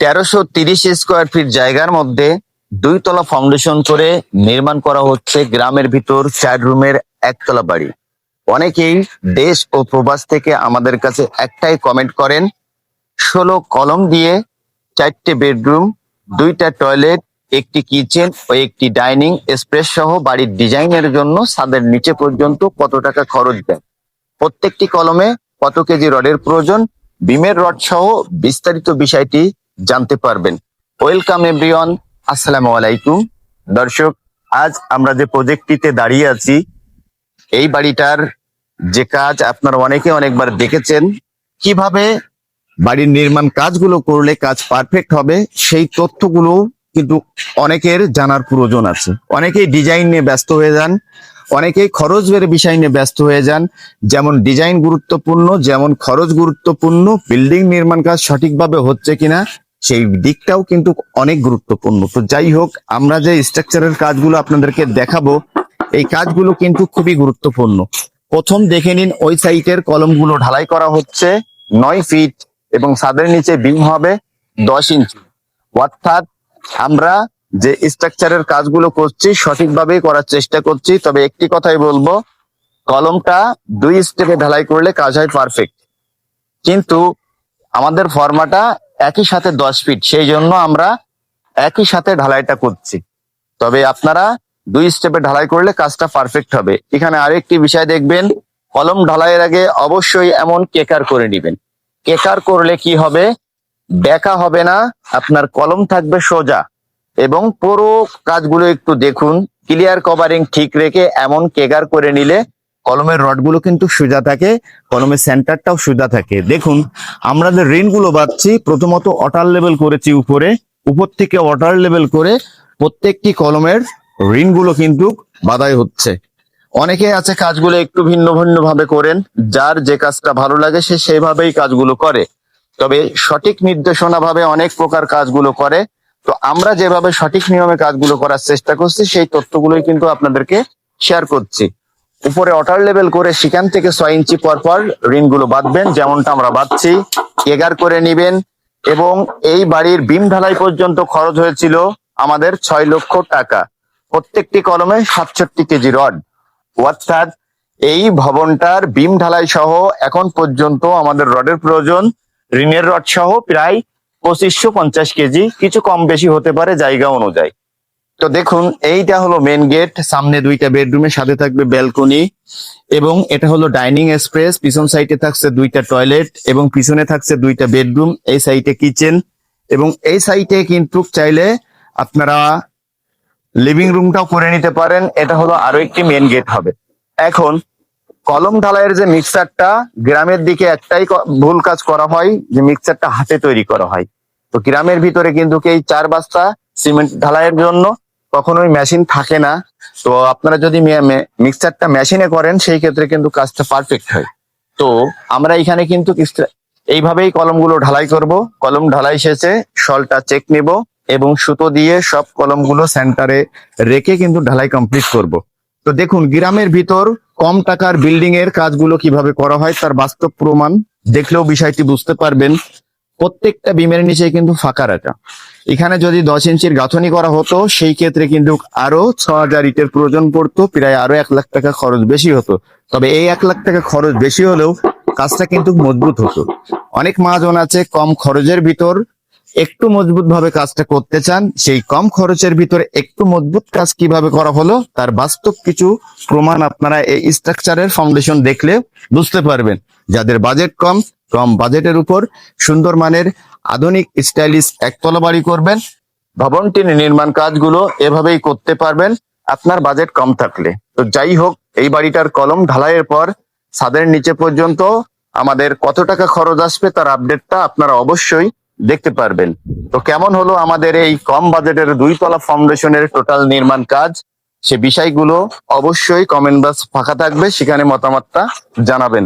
তেরোশো তিরিশ square feet জায়গার মধ্যে দুই তলা ফাউন্ডেশন করে নির্মাণ করা হচ্ছে গ্রামের ভিতর চার রুমের একতলা বাড়ি। অনেকেই দেশ ও প্রবাস থেকে আমাদের কাছে একটাই কমেন্ট করেন, ষোলো কলম দিয়ে চারটে বেডরুম দুইটা টয়লেট একটি কিচেন ও একটি ডাইনিং স্পেস সহ বাড়ির ডিজাইনের জন্য ছাদের নিচে পর্যন্ত কত টাকা খরচ দেয়? প্রত্যেকটি কলমে কত কেজি রডের প্রয়োজন? বিমের রড সহ বিস্তারিত বিষয়টি জানতে পারবেন। ওয়েলকাম এভরিওয়ান আসসালামু আলাইকুম। দর্শক, আজ আমরা যে প্রজেক্টটিতে দাঁড়িয়ে আছি, এই বাড়িটার যে কাজ আপনারা অনেকে অনেকবার দেখেছেন, কীভাবে বাড়ির নির্মাণ কাজগুলো করলে কাজ পারফেক্ট হবে, সেই তথ্যগুলো কিন্তু অনেকের জানার প্রয়োজন আছে। অনেকেই ডিজাইন নিয়ে ব্যস্ত হয়ে যান, অনেকেই খরচ বের বিষয় নিয়ে ব্যস্ত হয়ে যান, যেমন ডিজাইন গুরুত্বপূর্ণ, যেমন খরচ গুরুত্বপূর্ণ বিল্ডিং নির্মাণ কাজ সঠিকভাবে হচ্ছে কিনা সেই দিকটাও কিন্তু অনেক গুরুত্বপূর্ণ। তো যাই হোক, আমরা যে স্ট্রাকচারের কাজগুলো আপনাদেরকে দেখাবো, এই কাজগুলো কিন্তু খুবই গুরুত্বপূর্ণ। প্রথম দেখে নিন, ওই সাইটের কলমগুলো ঢালাই করা হচ্ছে নয় ফিট এবং ছাদের নিচে বিম হবে দশ ইঞ্চি অর্থাৎ আমরা যে স্ট্রাকচারের কাজগুলো করছি, সঠিকভাবেই করার চেষ্টা করছি। তবে একটি কথাই বলব, কলমটা দুই স্টেপে ঢালাই করলে কাজ হয় পারফেক্ট কিন্তু আমাদের ফর্মাটা একই সাথে দশ ফিট সেই জন্য আমরা একই সাথে ঢালাইটা করছি। তবে আপনারা দুই স্টেপে ঢালাই করলে কাজটা পারফেক্ট হবে। এখানে আরেকটি বিষয় দেখবেন, কলম ঢালাইয়ের আগে অবশ্যই এমন কেকার করে নেবেন। কেকার করলে কি হবে? বেঁকা হবে না, আপনার কলম থাকবে সোজা। এবং পুরো কাজগুলো একটু দেখুন ক্লিয়ার কভারিং ঠিক রেখে এমন কেকার করে নিলে কলমের রডগুলো কিন্তু সোজা থাকে, কলমের সেন্টারটাও সোজা থাকে। দেখুন, আমরা যে ঋণগুলো বাঁধছি প্রথমত ওয়াটার লেভেল করেছি উপরে, উপর থেকে ওয়াটার লেভেল করে প্রত্যেকটি কলমের ঋণগুলো কিন্তু বাধাই হচ্ছে। অনেকে আছে কাজগুলো একটু ভিন্ন ভিন্ন ভাবে করেন, যার যে কাজটা ভালো লাগে সে সেইভাবেই কাজগুলো করে। তবে সঠিক নির্দেশনা ভাবে অনেক প্রকার কাজগুলো করে। তো আমরা যেভাবে সঠিক নিয়মে কাজগুলো করার চেষ্টা করছি, সেই তথ্যগুলোই কিন্তু আপনাদেরকে শেয়ার করছি। উপরে ওয়াটার লেভেল করে সেখান থেকে ছয় ইঞ্চি পর পর ঋণগুলো বাঁধবেন, যেমনটা আমরা বাঁধছি। এগার করে নিবেন এবং এই বাড়ির বিম ঢালাই পর্যন্ত খরচ হয়েছিল আমাদের ছয় লক্ষ টাকা। প্রত্যেকটি কলমে সাতষট্টি কেজি রড। অর্থাৎ এই ভবনটার বিম ঢালাই সহ এখন পর্যন্ত আমাদের রডের প্রয়োজন। ঋণের রড সহ প্রায় পঁচিশশো পঞ্চাশ কেজি, কিছু কম বেশি হতে পারে জায়গা অনুযায়ী। তো দেখুন, এইটা হলো মেন গেট সামনে দুইটা বেডরুমের সাথে থাকবে ব্যালকনি এবং এটা হলো ডাইনিং স্পেস পিছন সাইডে থাকছে দুইটা টয়লেট এবং পিছনে থাকছে দুইটা বেডরুম এই সাইডে কিচেন এবং এই সাইডে কিন্তু চাইলে আপনারা লিভিং রুমটাও করে নিতে পারেন, এটা হলো আরও একটি মেন গেট হবে। এখন, কলম ঢালাইয়ের যে মিক্সারটা গ্রামের দিকে একটাই ভুল কাজ করা হয়, যে মিক্সারটা হাতে তৈরি করা হয়। তো গ্রামের ভিতরে কিন্তু এই চার বস্তা সিমেন্ট ঢালাইয়ের জন্য কখনোই মেশিন থাকে না। তো আপনারা যদি মে- মে- মিক্সারটা মেশিনে করেন, সেই ক্ষেত্রে কিন্তু কাজটা পারফেক্ট হয়। তো আমরা এখানে কিন্তু এইভাবেই কলমগুলো ঢালাই করব। কলম ঢালাই শেষে শলটা চেক নেব এবং সুতো দিয়ে সব কলমগুলো সেন্টারে রেখে কিন্তু ঢালাই কমপ্লিট করব। তো দেখুন, গ্রামের ভিতর কম টাকার বিল্ডিং এর কাজগুলো কীভাবে করা হয় তার বাস্তব প্রমাণ দেখলেও বিষয়টি বুঝতে পারবেন। প্রত্যেকটা বিমের নিচে কিন্তু ফাঁকা রাখা। এখানে যদি দশ ইঞ্চির গাঁথনি করা হতো, সেই ক্ষেত্রে কিন্তু আরও ছ হাজার ইটের প্রয়োজন পড়তো, প্রায় আরও এক লাখ টাকা খরচ বেশি হতো। তবে এই এক লাখ টাকা খরচ বেশি হলেও কাজটা কিন্তু মজবুত হতো। অনেক মহাজন আছে কম খরচের ভিতর একটু মজবুত ভাবে কাজটা করতে চান, সেই কম খরচের ভিতরে একটু মজবুত কাজ কীভাবে করা হলো, তার বাস্তব কিছু প্রমাণ আপনারা এই স্ট্রাকচারের ফাউন্ডেশন দেখলে বুঝতে পারবেন। যাদের বাজেট কম কম বাজেটের উপর সুন্দর মানের আধুনিক স্টাইলিশ একতলা বাড়ি করবেন। ভবনটির নির্মাণ কাজগুলো এভাবেই করতে পারবেন, আপনার বাজেট কম থাকলে। তো যাই হোক, এই বাড়িটার কলম ঢালাইয়ের পর ছাদের নিচে পর্যন্ত আমাদের কত টাকা খরচ আসবে তার আপডেটটা আপনারা অবশ্যই দেখতে পারবেন। তো কেমন হলো আমাদের এই কম বাজেটের দুই তলা ফাউন্ডেশনের টোটাল নির্মাণ কাজ? সে বিষয়গুলো অবশ্যই কমেন্ট বক্স ফাঁকা থাকবে, সেখানে মতামতটা জানাবেন।